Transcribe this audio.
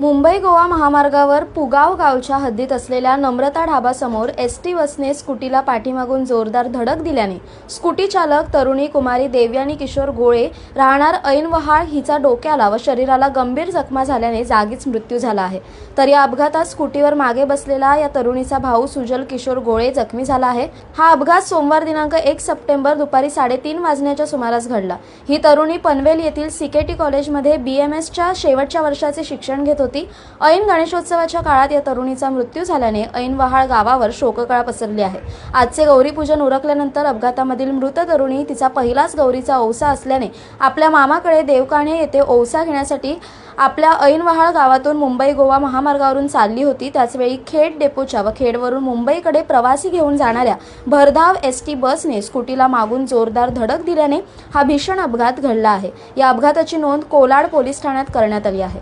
मुंबई गोवा महामार्गावर पुगाव गावच्या हद्दीत असलेल्या नम्रता ढाबासमोर एस टी बसने स्कूटीला पाठीमागून जोरदार धडक दिल्याने स्कूटी चालक तरुणी कुमारी देवयानी किशोर गोळे राहणार ऐनवहाळ हिचा डोक्याला व शरीराला गंभीर जखमा झाल्याने जागीच मृत्यू झाला आहे. तर या अपघातात स्कूटीवर मागे बसलेला या तरुणीचा भाऊ सुजल किशोर गोळे जखमी झाला आहे. हा अपघात सोमवार दिनांक एक सप्टेंबर दुपारी साडेतीन वाजण्याच्या सुमारास घडला. ही तरुणी पनवेल येथील सीकेटी कॉलेजमध्ये बी एम एसच्या शेवटच्या वर्षाचे शिक्षण घेत होती. ऐन गणेशोत्सवाच्या काळात या तरुणीचा मृत्यू झाल्याने ऐन वहाळ गावावर शोककळा पसरली आहे. आजचे गौरीपूजन उरकल्यानंतर अपघातामधील मृत तरुणी तिचा पहिलाच गौरीचा औसा असल्याने आपल्या मामाकडे देवकाणे येथे औसा घेण्यासाठी आपल्या ऐनवहाळ गावातून मुंबई गोवा महामार्गावरून चालली होती. त्याचवेळी खेड डेपोच्या व खेडवरून मुंबईकडे प्रवासी घेऊन जाणाऱ्या भरधाव एस टी बसने स्कूटीला मागून जोरदार धडक दिल्याने हा भीषण अपघात घडला आहे. या अपघाताची नोंद कोलाड पोलीस ठाण्यात करण्यात आली आहे.